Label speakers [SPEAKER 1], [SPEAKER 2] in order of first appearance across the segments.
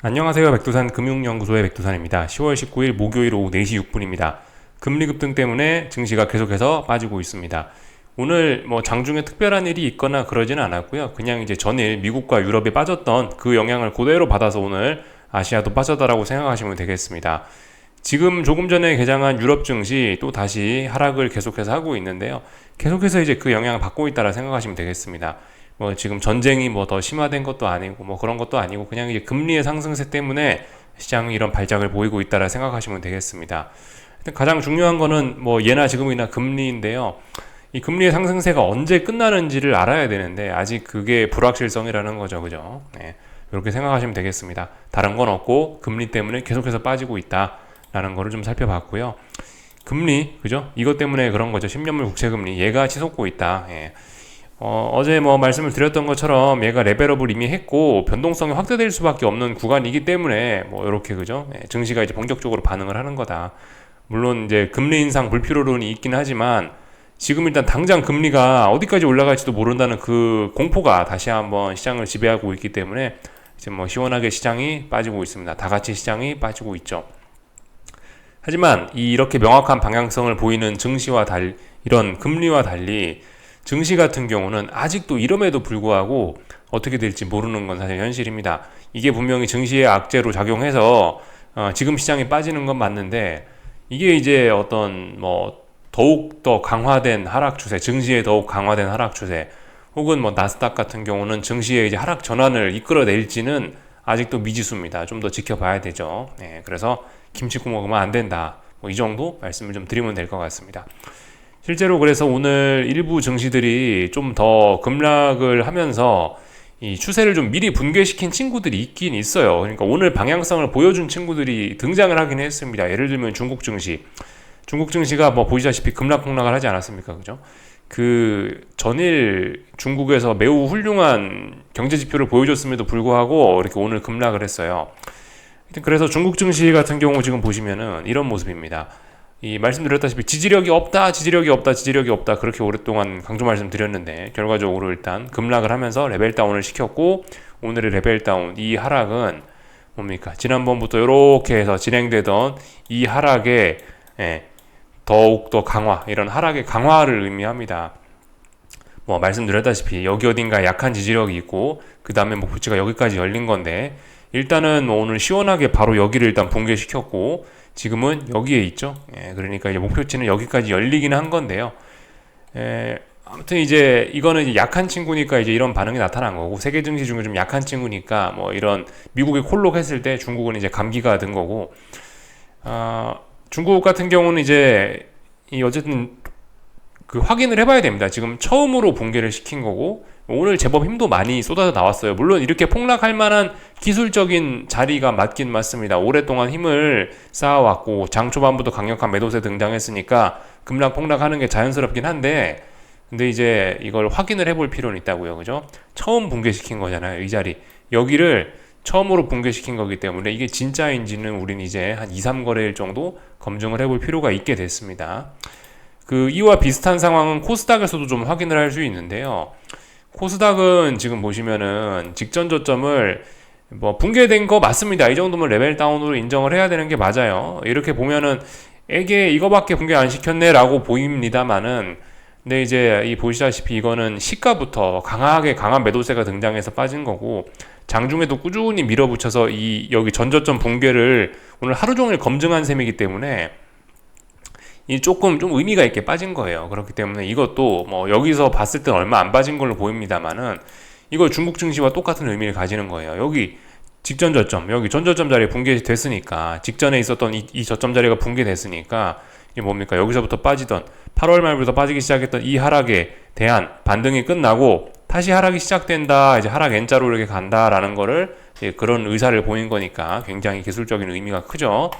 [SPEAKER 1] 안녕하세요. 백두산 금융연구소의 백두산입니다. 10월 19일 목요일 오후 4시 6분입니다. 금리 급등 때문에 증시가 계속해서 빠지고 있습니다. 오늘 뭐 장중에 특별한 일이 있거나 그러지는 않았고요. 그냥 이제 전일 미국과 유럽이 빠졌던 그 영향을 그대로 받아서 오늘 아시아도 빠졌다라고 생각하시면 되겠습니다. 지금 조금 전에 개장한 유럽 증시 또 다시 하락을 계속해서 하고 있는데요. 계속해서 이제 그 영향을 받고 있다라 생각하시면 되겠습니다. 뭐 지금 전쟁이 뭐 더 심화된 것도 아니고 뭐 그런 것도 아니고 그냥 이제 금리의 상승세 때문에 시장이 이런 발작을 보이고 있다라 생각하시면 되겠습니다. 가장 중요한 거는 뭐 예나 지금이나 금리인데요. 이 금리의 상승세가 언제 끝나는지를 알아야 되는데 아직 그게 불확실성이라는 거죠. 그죠? 네. 이렇게 생각하시면 되겠습니다. 다른 건 없고 금리 때문에 계속해서 빠지고 있다라는 거를 좀 살펴봤고요. 금리, 그죠? 이것 때문에 그런 거죠. 10년물 국채 금리 얘가 치솟고 있다. 예. 어, 어제 뭐 말씀을 드렸던 것처럼 얘가 레벨업을 이미 했고 변동성이 확대될 수밖에 없는 구간이기 때문에 뭐 이렇게 그죠? 예, 증시가 이제 본격적으로 반응을 하는 거다. 물론 이제 금리 인상 불필요론이 있긴 하지만 지금 일단 당장 금리가 어디까지 올라갈지도 모른다는 그 공포가 다시 한번 시장을 지배하고 있기 때문에 이제 뭐 시원하게 시장이 빠지고 있습니다. 다 같이 시장이 빠지고 있죠. 하지만 이렇게 명확한 방향성을 보이는 증시와 달 이런 금리와 달리 증시 같은 경우는 아직도 이름에도 불구하고 어떻게 될지 모르는 건 사실 현실입니다. 이게 분명히 증시의 악재로 작용해서 어, 지금 시장이 빠지는 건 맞는데 이게 이제 어떤 뭐 더욱 더 강화된 하락 추세, 증시에 더욱 강화된 하락 추세, 혹은 뭐 나스닥 같은 경우는 증시의 이제 하락 전환을 이끌어낼지는 아직도 미지수입니다. 좀 더 지켜봐야 되죠. 네, 그래서 김치 구먹으면 안 된다. 뭐 이 정도 말씀을 좀 드리면 될 것 같습니다. 실제로 그래서 오늘 일부 증시들이 좀 더 급락을 하면서 이 추세를 좀 미리 분괴시킨 친구들이 있긴 있어요. 그러니까 오늘 방향성을 보여준 친구들이 등장을 하긴 했습니다. 예를 들면 중국 증시. 중국 증시가 뭐 보시다시피 급락 폭락을 하지 않았습니까? 그죠? 그 전일 중국에서 매우 훌륭한 경제 지표를 보여줬음에도 불구하고 이렇게 오늘 급락을 했어요. 그래서 중국 증시 같은 경우 지금 보시면은 이런 모습입니다. 이 말씀드렸다시피 지지력이 없다, 지지력이 없다, 지지력이 없다 그렇게 오랫동안 강조 말씀드렸는데 결과적으로 일단 급락을 하면서 레벨 다운을 시켰고 오늘의 레벨 다운 이 하락은 뭡니까 지난번부터 이렇게 해서 진행되던 이 하락에 예, 더욱 더 강화 이런 하락의 강화를 의미합니다. 뭐 말씀드렸다시피 여기 어딘가 약한 지지력이 있고 그 다음에 목표치가 여기까지 열린 건데 일단은 뭐 오늘 시원하게 바로 여기를 일단 붕괴시켰고 지금은 여기에 있죠. 예, 그러니까 이제 목표치는 여기까지 열리기는 한 건데요. 예, 아무튼 이제 이거는 이제 약한 친구니까 이제 이런 반응이 나타난 거고 세계 증시 중에 좀 약한 친구니까 뭐 이런 미국이 콜록 했을 때 중국은 이제 감기가 든 거고 어, 중국 같은 경우는 이제 이 어쨌든 그 확인을 해봐야 됩니다. 지금 처음으로 붕괴를 시킨 거고 오늘 제법 힘도 많이 쏟아져 나왔어요. 물론 이렇게 폭락할 만한 기술적인 자리가 맞긴 맞습니다. 오랫동안 힘을 쌓아왔고 장 초반부터 강력한 매도세 등장했으니까 급락 폭락하는 게 자연스럽긴 한데 근데 이제 이걸 확인을 해볼 필요는 있다고요. 그죠? 처음 붕괴시킨 거잖아요. 이 자리. 여기를 처음으로 붕괴시킨 거기 때문에 이게 진짜인지는 우린 이제 한 2, 3거래일 정도 검증을 해볼 필요가 있게 됐습니다. 그 이와 비슷한 상황은 코스닥에서도 좀 확인을 할 수 있는데요. 코스닥은 지금 보시면은 직전 저점을 뭐 붕괴된 거 맞습니다. 이 정도면 레벨 다운으로 인정을 해야 되는 게 맞아요. 이렇게 보면은 에게 이거밖에 붕괴 안 시켰네라고 보입니다만은 근데 이제 이 보시다시피 이거는 시가부터 강하게 강한 매도세가 등장해서 빠진 거고 장중에도 꾸준히 밀어붙여서 이 여기 전저점 붕괴를 오늘 하루 종일 검증한 셈이기 때문에 이 조금 좀 의미가 있게 빠진 거예요. 그렇기 때문에 이것도 뭐 여기서 봤을 땐 얼마 안 빠진 걸로 보입니다만은 이거 중국 증시와 똑같은 의미를 가지는 거예요. 여기 직전 저점, 여기 전 저점 자리에 붕괴됐으니까 직전에 있었던 이, 이 저점 자리가 붕괴됐으니까 이게 뭡니까? 여기서부터 빠지던 8월 말부터 빠지기 시작했던 이 하락에 대한 반등이 끝나고 다시 하락이 시작된다. 이제 하락 N자로 이렇게 간다라는 거를 그런 의사를 보인 거니까 굉장히 기술적인 의미가 크죠.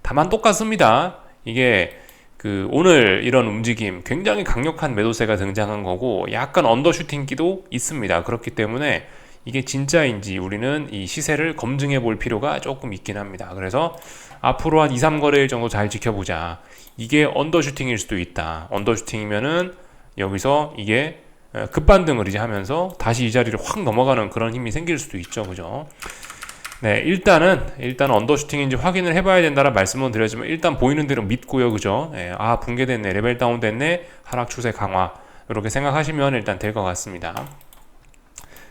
[SPEAKER 1] 다만 똑같습니다. 이게 그 오늘 이런 움직임 굉장히 강력한 매도세가 등장한 거고 약간 언더슈팅기도 있습니다. 그렇기 때문에 이게 진짜인지 우리는 이 시세를 검증해 볼 필요가 조금 있긴 합니다. 그래서 앞으로 한 2, 3거래일 정도 잘 지켜보자. 이게 언더슈팅일 수도 있다. 언더슈팅이면은 여기서 이게 급반등을 이제 하면서 다시 이 자리를 확 넘어가는 그런 힘이 생길 수도 있죠. 그죠? 네, 일단은 일단 언더슈팅인지 확인을 해봐야 된다는 말씀을 드렸지만 일단 보이는 대로 믿고요, 그죠? 네, 아 붕괴됐네, 레벨 다운됐네, 하락 추세 강화 이렇게 생각하시면 일단 될 것 같습니다.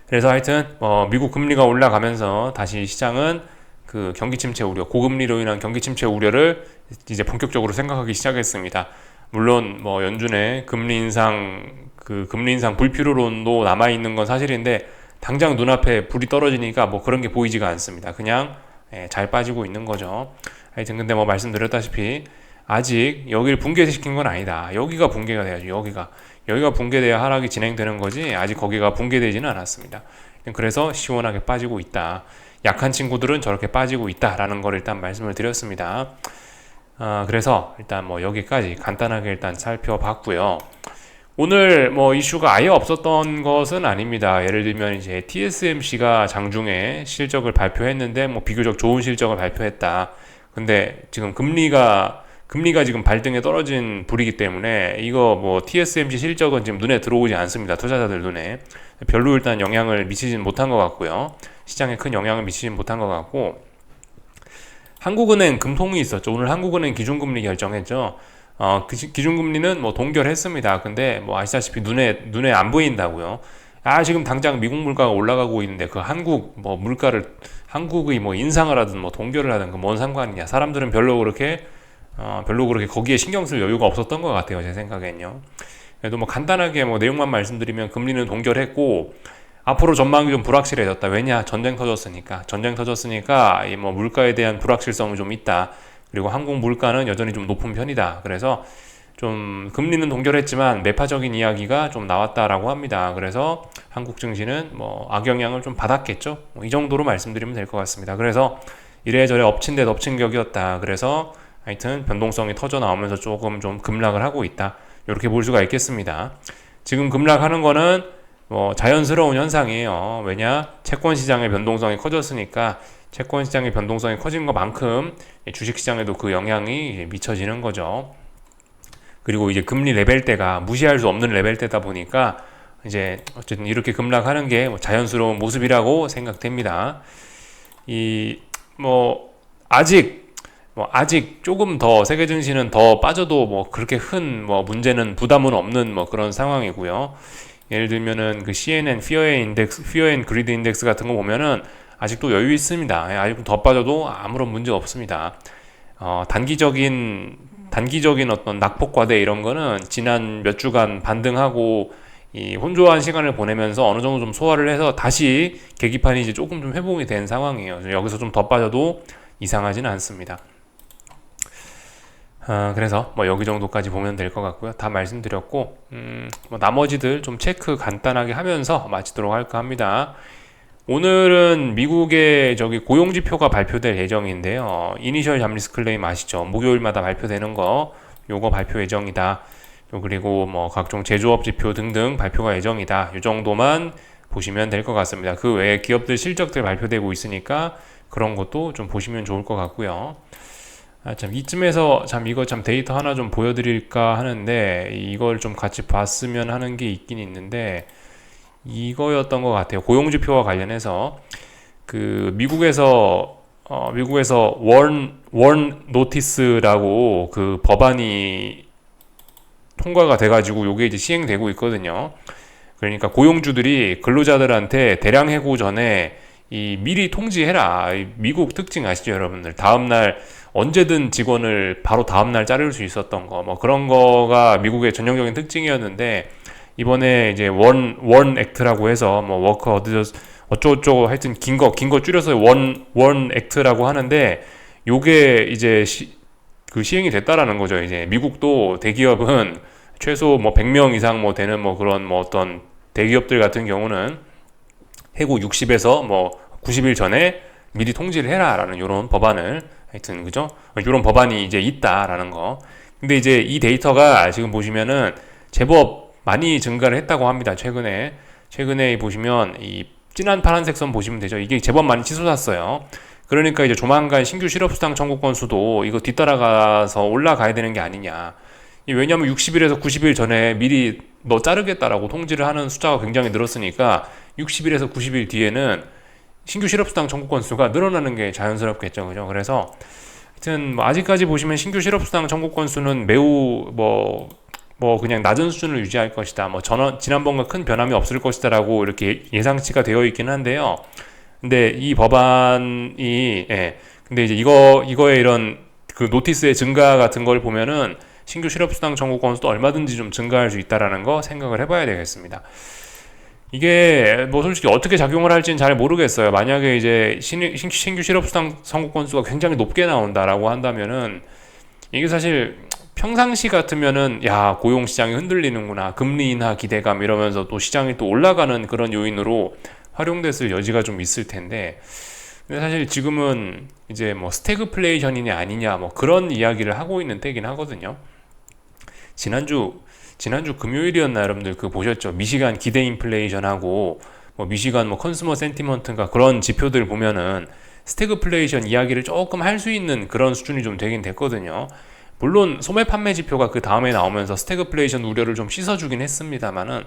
[SPEAKER 1] 그래서 하여튼 어, 미국 금리가 올라가면서 다시 시장은 그 경기 침체 우려, 고금리로 인한 경기 침체 우려를 이제 본격적으로 생각하기 시작했습니다. 물론 뭐 연준의 금리 인상 그 금리 인상 불필요론도 남아 있는 건 사실인데 당장 눈앞에 불이 떨어지니까 뭐 그런 게 보이지가 않습니다. 그냥 예, 잘 빠지고 있는 거죠. 하여튼 근데 뭐 말씀드렸다시피 아직 여기를 붕괴시킨 건 아니다. 여기가 붕괴가 돼야죠. 여기가 여기가 붕괴돼야 하락이 진행되는 거지 아직 거기가 붕괴되지는 않았습니다. 그래서 시원하게 빠지고 있다. 약한 친구들은 저렇게 빠지고 있다라는 걸 일단 말씀을 드렸습니다. 아, 그래서 일단 뭐 여기까지 간단하게 일단 살펴봤고요. 오늘 뭐 이슈가 아예 없었던 것은 아닙니다. 예를 들면 이제 TSMC가 장중에 실적을 발표했는데 뭐 비교적 좋은 실적을 발표했다. 근데 지금 금리가 금리가 지금 발등에 떨어진 불이기 때문에 이거 뭐 TSMC 실적은 지금 눈에 들어오지 않습니다. 투자자들 눈에 별로 일단 영향을 미치진 못한 것 같고요. 시장에 큰 영향을 미치진 못한 것 같고 한국은행 금통이 있었죠. 오늘 한국은행 기준금리 결정했죠. 어, 그 기준금리는 뭐 동결했습니다. 근데 뭐 아시다시피 눈에, 눈에 안 보인다고요. 아, 지금 당장 미국 물가가 올라가고 있는데 그 한국 뭐 물가를, 한국의 뭐 인상을 하든 뭐 동결을 하든 그 뭔 상관이냐. 사람들은 별로 그렇게, 어, 별로 그렇게 거기에 신경 쓸 여유가 없었던 것 같아요. 제 생각엔요. 그래도 뭐 간단하게 뭐 내용만 말씀드리면 금리는 동결했고, 앞으로 전망이 좀 불확실해졌다. 왜냐? 전쟁 터졌으니까. 전쟁 터졌으니까 이 뭐 물가에 대한 불확실성이 좀 있다. 그리고 한국 물가는 여전히 좀 높은 편이다. 그래서 좀 금리는 동결했지만 매파적인 이야기가 좀 나왔다라고 합니다. 그래서 한국 증시는 뭐 악영향을 좀 받았겠죠. 뭐 이 정도로 말씀드리면 될 것 같습니다. 그래서 이래저래 엎친 데 덮친 격이었다. 그래서 하여튼 변동성이 터져 나오면서 조금 좀 급락을 하고 있다. 이렇게 볼 수가 있겠습니다. 지금 급락하는 거는 뭐 자연스러운 현상이에요. 왜냐? 채권 시장의 변동성이 커졌으니까 채권 시장의 변동성이 커진 것만큼 주식 시장에도 그 영향이 미쳐지는 거죠. 그리고 이제 금리 레벨대가 무시할 수 없는 레벨대다 보니까 이제 어쨌든 이렇게 급락하는 게뭐 자연스러운 모습이라고 생각됩니다. 이 뭐 아직 뭐 아직 조금 더 세계 증시는 더 빠져도 뭐 그렇게 큰 뭐 문제는 부담은 없는 뭐 그런 상황이고요. 예를 들면은 그 CNN Fear Index, Fear and Greed Index 같은 거 보면은 아직도 여유 있습니다. 예, 아직 더 빠져도 아무런 문제 없습니다. 어, 단기적인 단기적인 어떤 낙폭과대 이런 거는 지난 몇 주간 반등하고 이 혼조한 시간을 보내면서 어느 정도 좀 소화를 해서 다시 계기판이 이제 조금 좀 회복이 된 상황이에요. 여기서 좀 더 빠져도 이상하지는 않습니다. 어, 그래서 뭐 여기 정도까지 보면 될 것 같고요. 다 말씀드렸고, 음, 뭐 나머지들 좀 체크 간단하게 하면서 마치도록 할까 합니다. 오늘은 미국의 저기 고용 지표가 발표될 예정인데요. 이니셜 잠리스 클레임 아시죠? 목요일마다 발표되는 거 요거 발표 예정이다. 그리고 뭐 각종 제조업 지표 등등 발표가 예정이다. 이 정도만 보시면 될 것 같습니다. 그 외에 기업들 실적들 발표되고 있으니까 그런 것도 좀 보시면 좋을 것 같고요. 아, 참, 이쯤에서 참 이거 참 데이터 하나 좀 보여드릴까 하는데 이걸 좀 같이 봤으면 하는 게 있긴 있는데 이거였던 것 같아요. 고용지표와 관련해서 그 미국에서 어, 미국에서 원, 원 노티스라고 그 법안이 통과가 돼가지고 요게 이제 시행되고 있거든요. 그러니까 고용주들이 근로자들한테 대량 해고 전에 이 미리 통지해라. 미국 특징 아시죠, 여러분들? 다음날 언제든 직원을 바로 다음날 자를 수 있었던 거, 뭐 그런 거가 미국의 전형적인 특징이었는데 이번에 이제 원, 원 액트라고 해서 뭐 워커 어드저스 어쩌고저쩌고 하여튼 긴 거, 긴 거 줄여서 원, 원 액트라고 하는데 요게 이제 시, 그 시행이 됐다라는 거죠. 이제 미국도 대기업은 최소 뭐 100명 이상 뭐 되는 뭐 그런 뭐 어떤 대기업들 같은 경우는 해고 60에서 뭐 90일 전에 미리 통지를 해라라는 요런 법안을 하여튼 그죠? 요런 법안이 이제 있다라는 거. 근데 이제 이 데이터가 지금 보시면은 제법 많이 증가를 했다고 합니다. 최근에 최근에 보시면 이 진한 파란색 선 보시면 되죠. 이게 제법 많이 치솟았어요. 그러니까 이제 조만간 신규 실업수당 청구 건수도 이거 뒤따라가서 올라가야 되는 게 아니냐. 왜냐하면 60일에서 90일 전에 미리 너 자르겠다라고 통지를 하는 숫자가 굉장히 늘었으니까 60일에서 90일 뒤에는 신규 실업수당 청구 건수가 늘어나는 게 자연스럽겠죠, 그죠? 그래서 하여튼 뭐 아직까지 보시면 신규 실업수당 청구 건수는 매우 뭐 뭐 그냥 낮은 수준을 유지할 것이다. 뭐 전원 지난번과 큰 변함이 없을 것이다라고 이렇게 예상치가 되어 있긴 한데요. 근데 이 법안이 예. 근데 이제 이거 이거에 이런 그 노티스의 증가 같은 걸 보면은 신규 실업수당 청구 건수도 얼마든지 좀 증가할 수 있다라는 거 생각을 해봐야 되겠습니다. 이게 뭐 솔직히 어떻게 작용을 할지는 잘 모르겠어요. 만약에 이제 신, 신규 실업수당 청구 건수가 굉장히 높게 나온다라고 한다면은 이게 사실 평상시 같으면은 야 고용 시장이 흔들리는구나 금리 인하 기대감 이러면서 또 시장이 또 올라가는 그런 요인으로 활용됐을 여지가 좀 있을 텐데 근데 사실 지금은 이제 뭐 스태그플레이션이냐 아니냐 뭐 그런 이야기를 하고 있는 때긴 하거든요. 지난주 지난주 금요일이었나 여러분들 그 보셨죠? 미시간 기대 인플레이션하고 뭐 미시간 뭐 컨슈머 센티먼트인가 그런 지표들 보면은 스태그플레이션 이야기를 조금 할 수 있는 그런 수준이 좀 되긴 됐거든요. 물론 소매 판매 지표가 그 다음에 나오면서 스태그플레이션 우려를 좀 씻어주긴 했습니다만은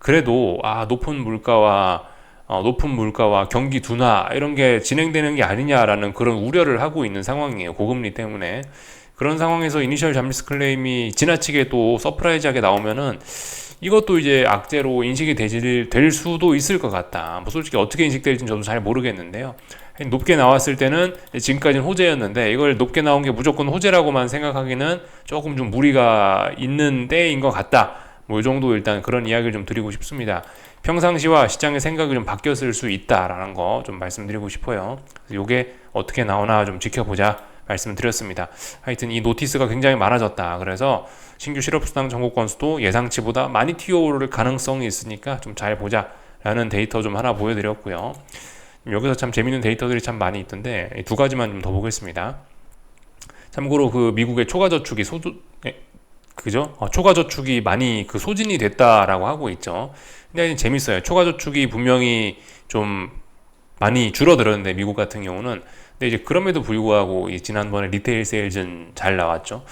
[SPEAKER 1] 그래도 아 높은 물가와 어, 높은 물가와 경기 둔화 이런 게 진행되는 게 아니냐라는 그런 우려를 하고 있는 상황이에요. 고금리 때문에 그런 상황에서 이니셜 잠미스 클레임이 지나치게 또 서프라이즈하게 나오면은 이것도 이제 악재로 인식이 되질, 될 수도 있을 것 같다. 뭐 솔직히 어떻게 인식될지는 저도 잘 모르겠는데요. 높게 나왔을 때는 지금까지는 호재였는데 이걸 높게 나온 게 무조건 호재라고만 생각하기는 조금 좀 무리가 있는 때인 것 같다. 뭐 이 정도 일단 그런 이야기를 좀 드리고 싶습니다. 평상시와 시장의 생각이 좀 바뀌었을 수 있다라는 거 좀 말씀드리고 싶어요. 이게 어떻게 나오나 좀 지켜보자 말씀드렸습니다. 하여튼 이 노티스가 굉장히 많아졌다. 그래서 신규 실업수당 정국 건수도 예상치보다 많이 튀어오를 가능성이 있으니까 좀 잘 보자라는 데이터 좀 하나 보여드렸고요. 여기서 참 재밌는 데이터들이 참 많이 있던데 두 가지만 좀 더 보겠습니다. 참고로 그 미국의 초과 저축이 소주 예, 그죠? 어, 초과 저축이 많이 그 소진이 됐다라고 하고 있죠. 근데 재밌어요. 초과 저축이 분명히 좀 많이 줄어들었는데 미국 같은 경우는 근데 이제 그럼에도 불구하고 지난번에 리테일 세일즈는 잘 나왔죠.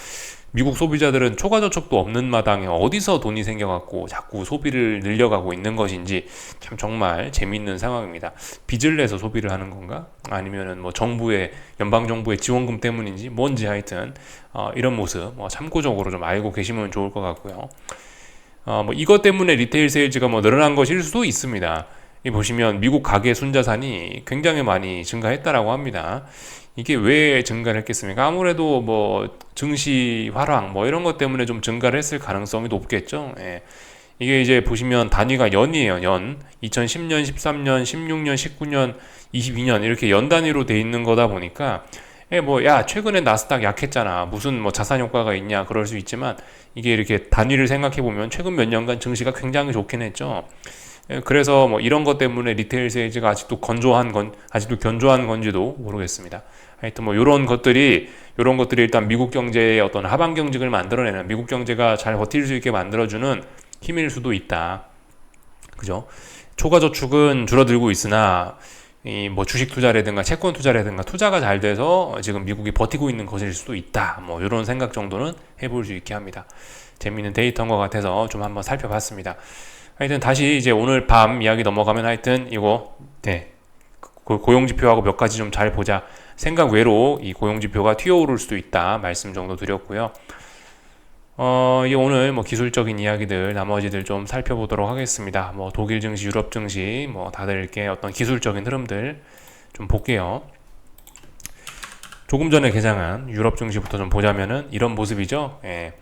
[SPEAKER 1] 미국 소비자들은 초과 저축도 없는 마당에 어디서 돈이 생겨갖고 자꾸 소비를 늘려가고 있는 것인지 참 정말 재미있는 상황입니다. 빚을 내서 소비를 하는 건가? 아니면은 뭐 정부의 연방 정부의 지원금 때문인지 뭔지 하여튼 어, 이런 모습 뭐 참고적으로 좀 알고 계시면 좋을 것 같고요. 어, 뭐 이것 때문에 리테일 세일즈가 뭐 늘어난 것일 수도 있습니다. 이 보시면 미국 가계 순자산이 굉장히 많이 증가했다라고 합니다. 이게 왜 증가를 했겠습니까? 아무래도 뭐 증시 활황 뭐 이런 것 때문에 좀 증가를 했을 가능성이 높겠죠. 예. 이게 이제 보시면 단위가 연이에요. 연. 2010년, 13년, 16년, 19년, 22년 이렇게 연 단위로 돼 있는 거다 보니까 예, 뭐, 야, 최근에 나스닥 약했잖아. 무슨 뭐 자산 효과가 있냐. 그럴 수 있지만, 이게 이렇게 단위를 생각해 보면 최근 몇 년간 증시가 굉장히 좋긴 했죠. 예, 그래서 뭐 이런 것 때문에 리테일 세일즈가 아직도 건조한 건 아직도 견조한 건지도 모르겠습니다. 하여튼 뭐 이런 것들이 이런 것들이 일단 미국 경제의 어떤 하방 경직을 만들어내는 미국 경제가 잘 버틸 수 있게 만들어주는 힘일 수도 있다. 그죠? 초과 저축은 줄어들고 있으나 이 뭐 주식 투자라든가 채권 투자라든가 투자가 잘 돼서 지금 미국이 버티고 있는 것일 수도 있다. 뭐 이런 생각 정도는 해볼 수 있게 합니다. 재미있는 데이터인 것 같아서 좀 한번 살펴봤습니다. 하여튼 다시 이제 오늘 밤 이야기 넘어가면 하여튼 이거 네 고용 지표하고 몇 가지 좀 잘 보자 생각 외로 이 고용 지표가 튀어오를 수도 있다 말씀 정도 드렸고요. 어, 이 오늘 뭐 기술적인 이야기들 나머지들 좀 살펴보도록 하겠습니다. 뭐 독일 증시, 유럽 증시, 뭐 다들 이렇게 어떤 기술적인 흐름들 좀 볼게요. 조금 전에 개장한 유럽 증시부터 좀 보자면은 이런 모습이죠. 예.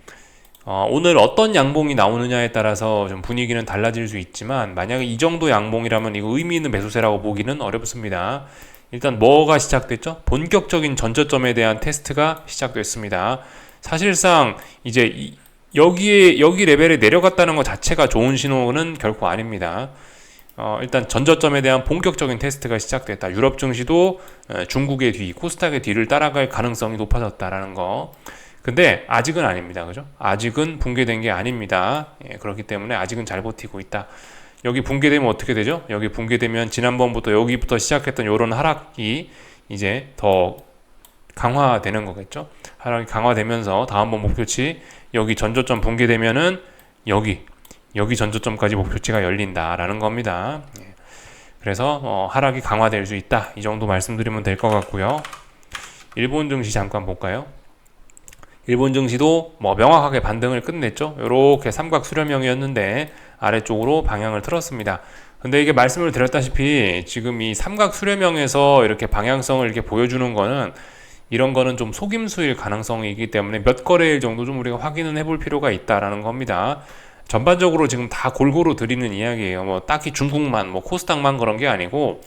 [SPEAKER 1] 어, 오늘 어떤 양봉이 나오느냐에 따라서 좀 분위기는 달라질 수 있지만 만약에 이 정도 양봉이라면 이거 의미 있는 매수세라고 보기는 어렵습니다. 일단 뭐가 시작됐죠? 본격적인 전저점에 대한 테스트가 시작됐습니다. 사실상 이제 이, 여기에 여기 레벨에 내려갔다는 것 자체가 좋은 신호는 결코 아닙니다. 어, 일단 전저점에 대한 본격적인 테스트가 시작됐다. 유럽 증시도 중국의 뒤, 코스닥의 뒤를 따라갈 가능성이 높아졌다라는 거. 근데 아직은 아닙니다. 그죠? 아직은 붕괴된 게 아닙니다. 예, 그렇기 때문에 아직은 잘 버티고 있다. 여기 붕괴되면 어떻게 되죠? 여기 붕괴되면 지난번부터 여기부터 시작했던 이런 하락이 이제 더 강화되는 거겠죠? 하락이 강화되면서 다음번 목표치 여기 전조점 붕괴되면은 여기 여기 전조점까지 목표치가 열린다라는 겁니다. 예. 그래서 어, 하락이 강화될 수 있다. 이 정도 말씀드리면 될 것 같고요. 일본 증시 잠깐 볼까요? 일본 증시도 뭐 명확하게 반등을 끝냈죠. 이렇게 삼각 수렴형이었는데 아래쪽으로 방향을 틀었습니다. 근데 이게 말씀을 드렸다시피 지금 이 삼각 수렴형에서 이렇게 방향성을 이렇게 보여주는 거는 이런 거는 좀 속임수일 가능성이 있기 때문에 몇 거래일 정도 좀 우리가 확인은 해볼 필요가 있다라는 겁니다. 전반적으로 지금 다 골고루 드리는 이야기예요. 뭐 딱히 중국만, 뭐 코스닥만 그런 게 아니고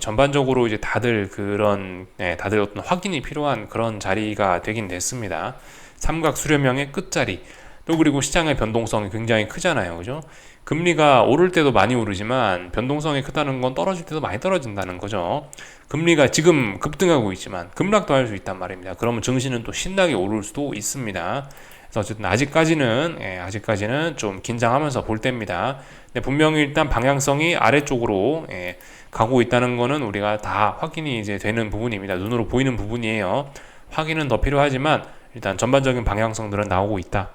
[SPEAKER 1] 전반적으로 이제 다들 그런 네, 다들 어떤 확인이 필요한 그런 자리가 되긴 됐습니다. 삼각 수렴형의 끝자리. 또 그리고 시장의 변동성이 굉장히 크잖아요. 그죠? 금리가 오를 때도 많이 오르지만 변동성이 크다는 건 떨어질 때도 많이 떨어진다는 거죠. 금리가 지금 급등하고 있지만 급락도 할 수 있단 말입니다. 그러면 증시는 또 신나게 오를 수도 있습니다. 그래서 어쨌든 아직까지는 예, 아직까지는 좀 긴장하면서 볼 때입니다. 근데 분명히 일단 방향성이 아래쪽으로 예, 가고 있다는 거는 우리가 다 확인이 이제 되는 부분입니다. 눈으로 보이는 부분이에요. 확인은 더 필요하지만 일단 전반적인 방향성들은 나오고 있다.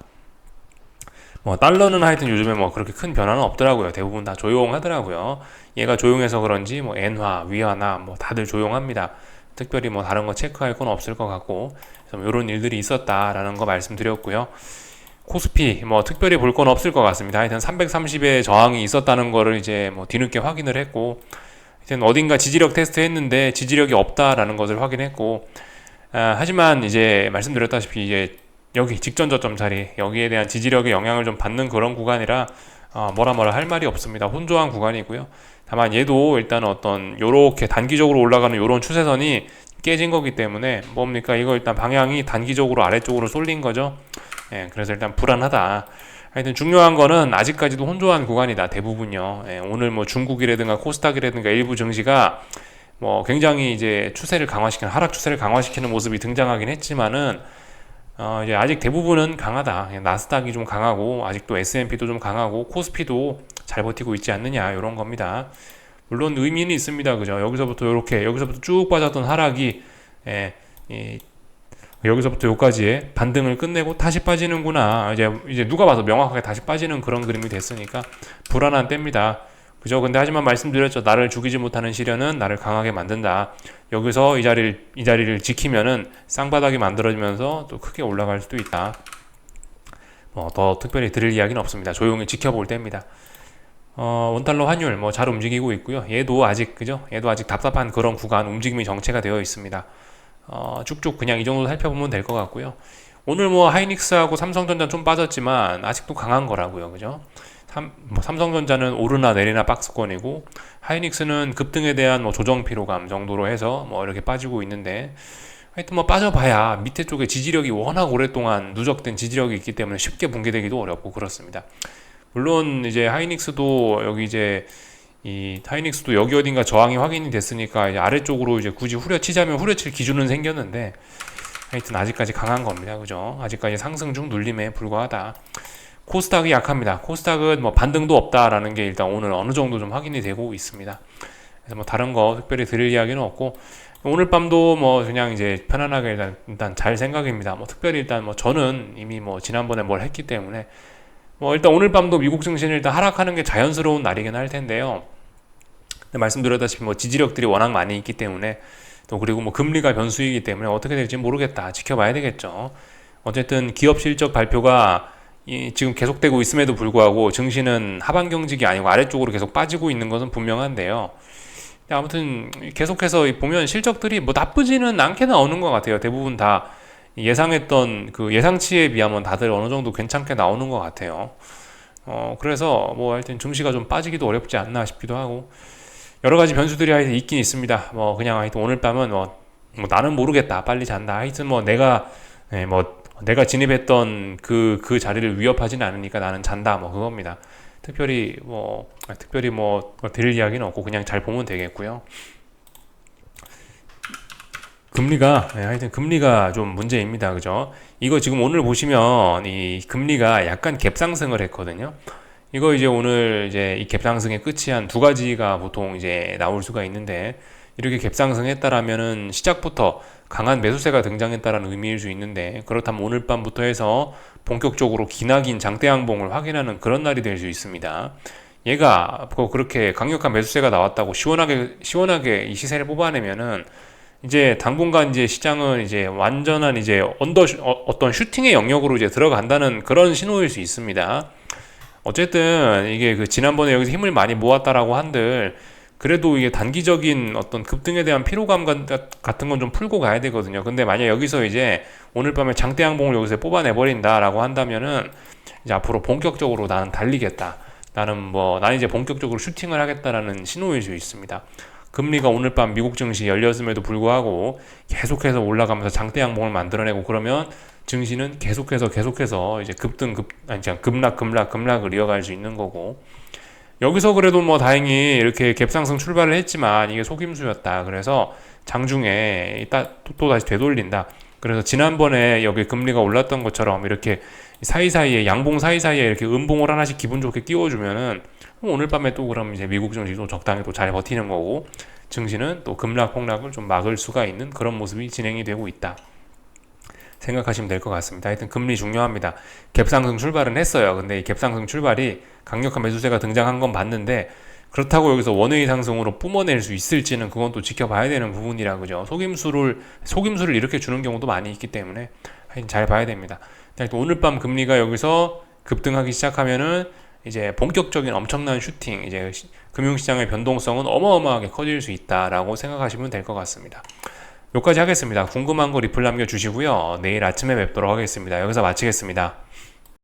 [SPEAKER 1] 뭐 달러는 하여튼 요즘에 뭐 그렇게 큰 변화는 없더라고요. 대부분 다 조용하더라고요. 얘가 조용해서 그런지 뭐 엔화, 위화나 뭐 다들 조용합니다. 특별히 뭐 다른 거 체크할 건 없을 것 같고 그래서 이런 일들이 있었다라는 거 말씀드렸고요. 코스피 뭐 특별히 볼 건 없을 것 같습니다. 하여튼 330의 저항이 있었다는 거를 이제 뭐 뒤늦게 확인을 했고 하여튼 어딘가 지지력 테스트 했는데 지지력이 없다라는 것을 확인했고 아, 하지만 이제 말씀드렸다시피 이제 여기 직전 저점 자리 여기에 대한 지지력의 영향을 좀 받는 그런 구간이라 어, 뭐라 뭐라 할 말이 없습니다. 혼조한 구간이고요. 다만 얘도 일단 어떤 요렇게 단기적으로 올라가는 요런 추세선이 깨진 거기 때문에 뭡니까 이거 일단 방향이 단기적으로 아래쪽으로 쏠린 거죠. 예, 그래서 일단 불안하다. 하여튼 중요한 거는 아직까지도 혼조한 구간이다 대부분요. 예, 오늘 뭐 중국이라든가 코스닥이라든가 일부 증시가 뭐 굉장히 이제 추세를 강화시키는 하락 추세를 강화시키는 모습이 등장하긴 했지만은 어, 이제 아직 대부분은 강하다. 나스닥이 좀 강하고 아직도 S&P도 좀 강하고 코스피도 잘 버티고 있지 않느냐 이런 겁니다. 물론 의미는 있습니다. 그죠? 여기서부터 이렇게 여기서부터 쭉 빠졌던 하락이 예, 이, 여기서부터 여기까지의 반등을 끝내고 다시 빠지는구나. 이제 이제 누가 봐도 명확하게 다시 빠지는 그런 그림이 됐으니까 불안한 때입니다. 그죠? 근데 하지만 말씀드렸죠. 나를 죽이지 못하는 시련은 나를 강하게 만든다. 여기서 이 자리를 이 자리를 지키면은 쌍바닥이 만들어지면서 또 크게 올라갈 수도 있다. 뭐 더 특별히 드릴 이야기는 없습니다. 조용히 지켜볼 때입니다. 어, 원달러 환율 뭐 잘 움직이고 있고요. 얘도 아직 그죠? 얘도 아직 답답한 그런 구간 움직임이 정체가 되어 있습니다. 어, 쭉쭉 그냥 이 정도 살펴보면 될 것 같고요. 오늘 뭐 하이닉스하고 삼성전자 좀 빠졌지만 아직도 강한 거라고요. 그죠? 삼, 뭐 삼성전자는 오르나 내리나 박스권이고 하이닉스는 급등에 대한 뭐 조정 피로감 정도로 해서 뭐 이렇게 빠지고 있는데 하여튼 뭐 빠져봐야 밑에 쪽에 지지력이 워낙 오랫동안 누적된 지지력이 있기 때문에 쉽게 붕괴되기도 어렵고 그렇습니다. 물론 이제 하이닉스도 여기 이제 이 하이닉스도 여기 어딘가 저항이 확인이 됐으니까 이제 아래쪽으로 이제 굳이 후려치자면 후려칠 기준은 생겼는데 하여튼 아직까지 강한 겁니다. 그죠? 아직까지 상승 중 눌림에 불과하다. 코스닥이 약합니다. 코스닥은 뭐 반등도 없다라는 게 일단 오늘 어느 정도 좀 확인이 되고 있습니다. 그래서 뭐 다른 거 특별히 드릴 이야기는 없고 오늘 밤도 뭐 그냥 이제 편안하게 일단 일단 잘 생각입니다. 뭐 특별히 일단 뭐 저는 이미 뭐 지난번에 뭘 했기 때문에 뭐 일단 오늘 밤도 미국 증시는 일단 하락하는 게 자연스러운 날이긴 할 텐데요. 근데 말씀드렸다시피 뭐 지지력들이 워낙 많이 있기 때문에 또 그리고 뭐 금리가 변수이기 때문에 어떻게 될지 모르겠다. 지켜봐야 되겠죠. 어쨌든 기업 실적 발표가 이 지금 계속되고 있음에도 불구하고 증시는 하반 경직이 아니고 아래쪽으로 계속 빠지고 있는 것은 분명한데요. 아무튼 계속해서 보면 실적들이 뭐 나쁘지는 않게 나오는 것 같아요. 대부분 다 예상했던 그 예상치에 비하면 다들 어느 정도 괜찮게 나오는 것 같아요. 어, 그래서 뭐 하여튼 증시가 좀 빠지기도 어렵지 않나 싶기도 하고 여러 가지 변수들이 하여튼 있긴 있습니다. 뭐 그냥 하여튼 오늘 밤은 뭐, 뭐 나는 모르겠다. 빨리 잔다. 하여튼 뭐 내가 네, 뭐 내가 진입했던 그, 그 자리를 위협하지는 않으니까 나는 잔다. 뭐 그겁니다. 특별히 뭐, 특별히 뭐, 드릴 이야기는 없고 그냥 잘 보면 되겠고요. 금리가, 네, 하여튼 금리가 좀 문제입니다. 그죠? 이거 지금 오늘 보시면 이 금리가 약간 갭상승을 했거든요. 이거 이제 오늘 이제 이 갭상승의 끝이 한 두 가지가 보통 이제 나올 수가 있는데 이렇게 갭상승했다라면은 시작부터 강한 매수세가 등장했다라는 의미일 수 있는데 그렇다면 오늘 밤부터 해서 본격적으로 기나긴 장대 양봉을 확인하는 그런 날이 될 수 있습니다. 얘가 뭐 그렇게 강력한 매수세가 나왔다고 시원하게 시원하게 이 시세를 뽑아내면은 이제 당분간 이제 시장은 이제 완전한 이제 언더 슈- 어, 어떤 슈팅의 영역으로 이제 들어간다는 그런 신호일 수 있습니다. 어쨌든 이게 그 지난번에 여기서 힘을 많이 모았다라고 한들 그래도 이게 단기적인 어떤 급등에 대한 피로감 같- 같은 건 좀 풀고 가야 되거든요. 근데 만약 여기서 이제 오늘 밤에 장대 양봉을 여기서 뽑아내 버린다라고 한다면은 이제 앞으로 본격적으로 나는 달리겠다. 나는 뭐 나는 이제 본격적으로 슈팅을 하겠다라는 신호일 수 있습니다. 금리가 오늘 밤 미국 증시 열렸음에도 불구하고 계속해서 올라가면서 장대 양봉을 만들어내고 그러면 증시는 계속해서 계속해서 이제 급등 급 아니 참 급락 급락 급락을 이어갈 수 있는 거고 여기서 그래도 뭐 다행히 이렇게 갭상승 출발을 했지만 이게 속임수였다. 그래서 장중에 이따 또, 또 다시 되돌린다. 그래서 지난번에 여기 금리가 올랐던 것처럼 이렇게 사이사이에 양봉 사이사이에 이렇게 음봉을 하나씩 기분 좋게 띄워주면은 그럼 오늘 밤에 또 그럼 이제 미국 증시도 적당히 또 잘 버티는 거고 증시는 또 급락 폭락을 좀 막을 수가 있는 그런 모습이 진행이 되고 있다. 생각하시면 될 것 같습니다. 하여튼 금리 중요합니다. 갭상승 출발은 했어요. 근데 이 갭상승 출발이 강력한 매수세가 등장한 건 봤는데 그렇다고 여기서 원웨이 상승으로 뿜어낼 수 있을지는 그건 또 지켜봐야 되는 부분이라 그죠. 속임수를 속임수를 이렇게 주는 경우도 많이 있기 때문에 하여튼 잘 봐야 됩니다. 하여튼 오늘 밤 금리가 여기서 급등하기 시작하면은 이제 본격적인 엄청난 슈팅, 이제 시- 금융시장의 변동성은 어마어마하게 커질 수 있다라고 생각하시면 될 것 같습니다. 여기까지 하겠습니다. 궁금한 거 리플 남겨주시고요. 내일 아침에 뵙도록 하겠습니다. 여기서 마치겠습니다.